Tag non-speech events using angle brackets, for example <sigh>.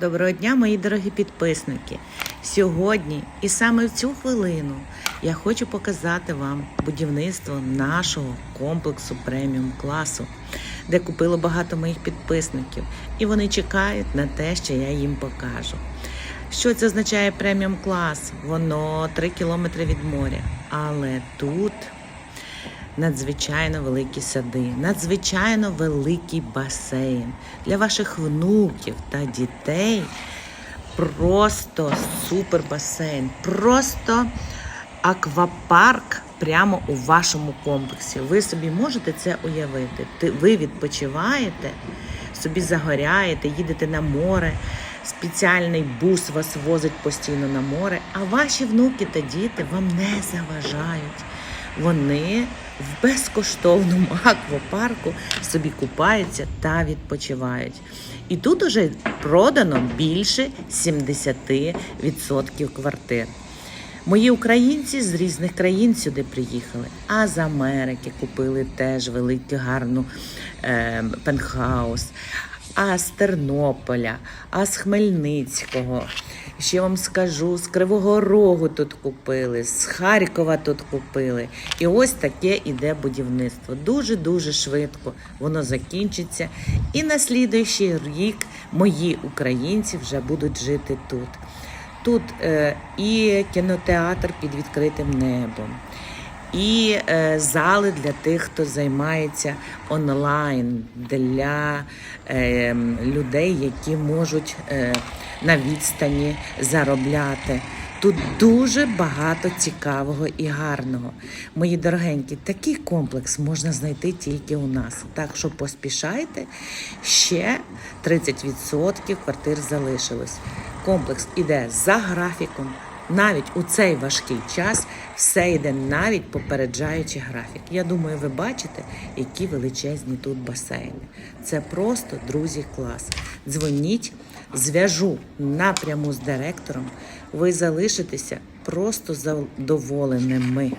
Доброго дня, мої дорогі підписники. Сьогодні і саме в цю хвилину я хочу показати вам будівництво нашого комплексу преміум класу, де купило багато моїх підписників, і вони чекають на те, що я їм покажу. Що це означає преміум клас? Воно 3 кілометри від моря. Але тут надзвичайно великі сади, надзвичайно великий басейн для ваших внуків та дітей. Просто супер басейн, просто аквапарк прямо у вашому комплексі. Ви собі можете це уявити. Ви відпочиваєте, собі загоряєте, їдете на море. Спеціальний бус вас возить постійно на море, а ваші внуки та діти вам не заважають. Вони в безкоштовному <laughs> аквапарку собі купаються та відпочивають. І тут уже продано більше 70% квартир. Мої українці з різних країн сюди приїхали, а з Америки купили теж великий гарну е, пентхаус, а з Тернополя, а з Хмельницького. Ще вам скажу, з Кривого Рогу тут купили, з Харкова тут купили. І ось таке іде будівництво. Дуже-дуже швидко воно закінчиться. І на слідуючий рік мої українці вже будуть жити тут. Тут е, і кінотеатр під відкритим небом, і е, зали для тих, хто займається онлайн, для е, людей, які можуть е, на відстані заробляти. Тут дуже багато цікавого і гарного. Мої дорогенькі, такий комплекс можна знайти тільки у нас. Так що поспішайте, ще 30% квартир залишилось. Комплекс іде за графіком. Навіть у цей важкий час все йде навіть попереджаючи графік. Я думаю, ви бачите, які величезні тут басейни. Це просто друзі клас. Дзвоніть, зв'яжу напряму з директором. Ви залишитеся просто задоволеними.